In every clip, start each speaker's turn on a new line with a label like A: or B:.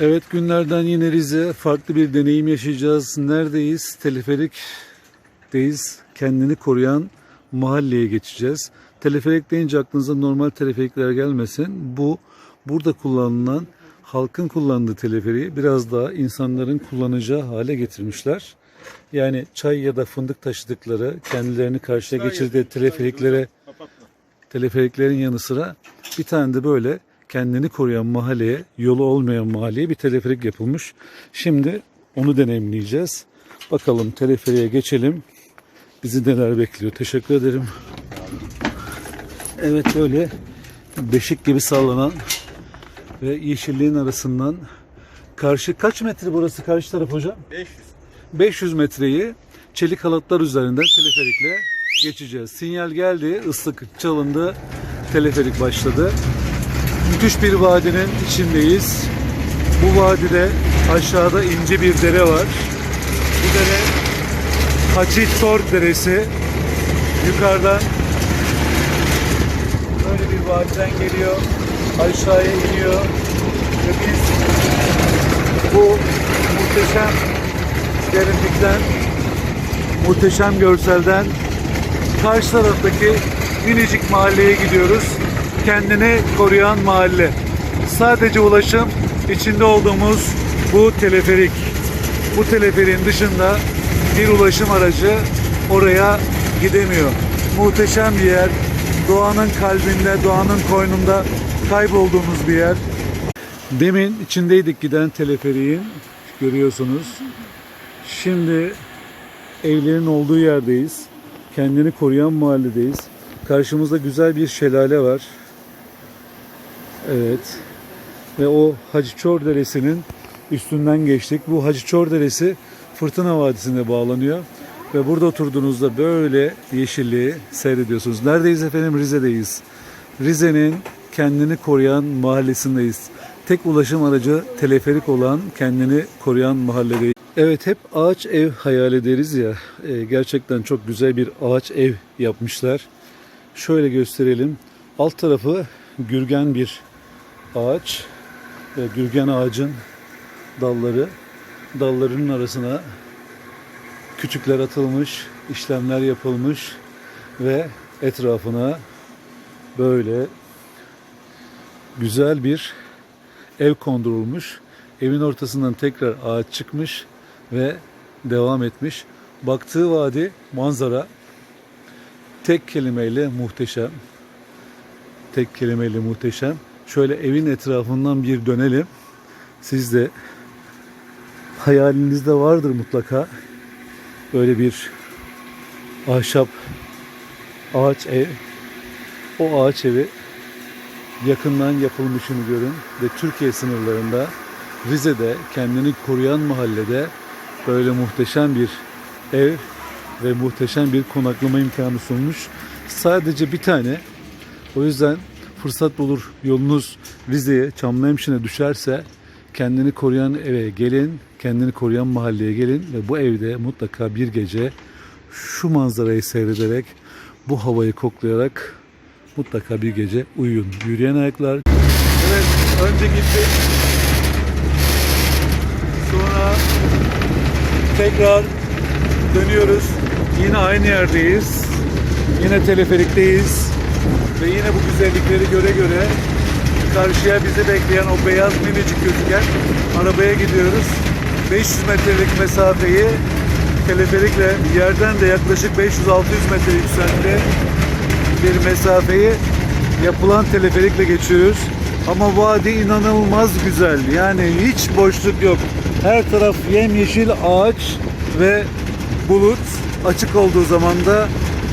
A: Evet günlerden yine Rize farklı bir deneyim yaşayacağız. Neredeyiz? Teleferik'teyiz. Kendini koruyan mahalleye geçeceğiz. Teleferik deyince aklınıza normal teleferikler gelmesin. Bu burada kullanılan halkın kullandığı teleferiği biraz daha insanların kullanacağı hale getirmişler. Yani çay ya da fındık taşıdıkları kendilerini karşıya geçirdiği teleferiklere teleferiklerin yanı sıra bir tane de böyle kendini koruyan mahalleye, yolu olmayan mahalleye bir teleferik yapılmış. Şimdi onu deneyimleyeceğiz. Bakalım teleferiğe geçelim. Bizi neler bekliyor. Teşekkür ederim. Evet böyle beşik gibi sallanan ve yeşilliğin arasından karşı kaç metre burası karşı taraf hocam?
B: 500.
A: 500 metreyi çelik halatlar üzerinden teleferikle geçeceğiz. Sinyal geldi, ıslık çalındı, teleferik başladı. Müthiş bir vadinin içindeyiz. Bu vadide aşağıda ince bir dere var. Bu dere Hacı Tor Deresi. Yukarıdan böyle bir vadiden geliyor. Aşağıya iniyor. Ve biz bu muhteşem derinlikten, muhteşem görselden karşı taraftaki minicik mahalleye gidiyoruz. Kendini koruyan mahalle. Sadece ulaşım içinde olduğumuz bu teleferik. Bu teleferin dışında bir ulaşım aracı oraya gidemiyor. Muhteşem bir yer. Doğanın kalbinde, doğanın koynunda kaybolduğumuz bir yer. Demin içindeydik giden teleferiğin görüyorsunuz. Şimdi evlerin olduğu yerdeyiz. Kendini koruyan mahalledeyiz. Karşımızda güzel bir şelale var. Evet. Ve o Hacı Çor Deresi'nin üstünden geçtik. Bu Hacı Çor Deresi Fırtına Vadisi'ne bağlanıyor. Ve burada oturduğunuzda böyle yeşilliği seyrediyorsunuz. Neredeyiz efendim? Rize'deyiz. Rize'nin kendini koruyan mahallesindeyiz. Tek ulaşım aracı teleferik olan kendini koruyan mahalledeyiz. Evet hep ağaç ev hayal ederiz ya. Ee, gerçekten çok güzel bir ağaç ev yapmışlar. Şöyle gösterelim. Alt tarafı gürgen bir ağaç. Ve gürgen ağacın dalları. Dallarının arasına küçükler atılmış, işlemler yapılmış ve etrafına böyle güzel bir ev kondurulmuş. Evin ortasından tekrar ağaç çıkmış ve devam etmiş. Baktığı vadi manzara tek kelimeyle muhteşem. Tek kelimeyle muhteşem. Şöyle evin etrafından bir dönelim. Siz de hayalinizde vardır mutlaka. Böyle bir ahşap ağaç ev. O ağaç evi yakından yapılmışını görün ve Türkiye sınırlarında Rize'de kendini koruyan mahallede böyle muhteşem bir ev ve muhteşem bir konaklama imkanı sunmuş. Sadece bir tane. O yüzden fırsat bulur yolunuz Rize'ye, Çamlıhemşin'e düşerse kendini koruyan eve gelin, kendini koruyan mahalleye gelin ve bu evde mutlaka bir gece şu manzarayı seyrederek, bu havayı koklayarak mutlaka bir gece uyuyun. Yürüyen ayaklar. Evet, önce gittik. Sonra tekrar dönüyoruz. Yine aynı yerdeyiz. Yine teleferikteyiz. Ve yine bu güzellikleri göre göre karşıya bizi bekleyen o beyaz minicik gözüken arabaya gidiyoruz. 500 metrelik mesafeyi teleferikle yerden de yaklaşık 500-600 metre yüksekte bir mesafeyi yapılan teleferikle geçiyoruz. Ama vadi inanılmaz güzel. Yani hiç boşluk yok. Her taraf yemyeşil ağaç ve bulut. Açık olduğu zaman da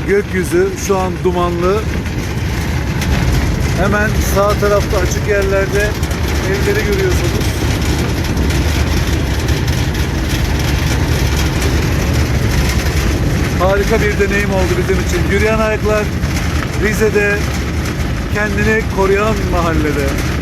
A: gökyüzü şu an dumanlı. Hemen sağ tarafta açık yerlerde evleri görüyorsunuz. Harika bir deneyim oldu bizim için. Yürüyen ayaklar Rize'de kendini koruyan mahallede.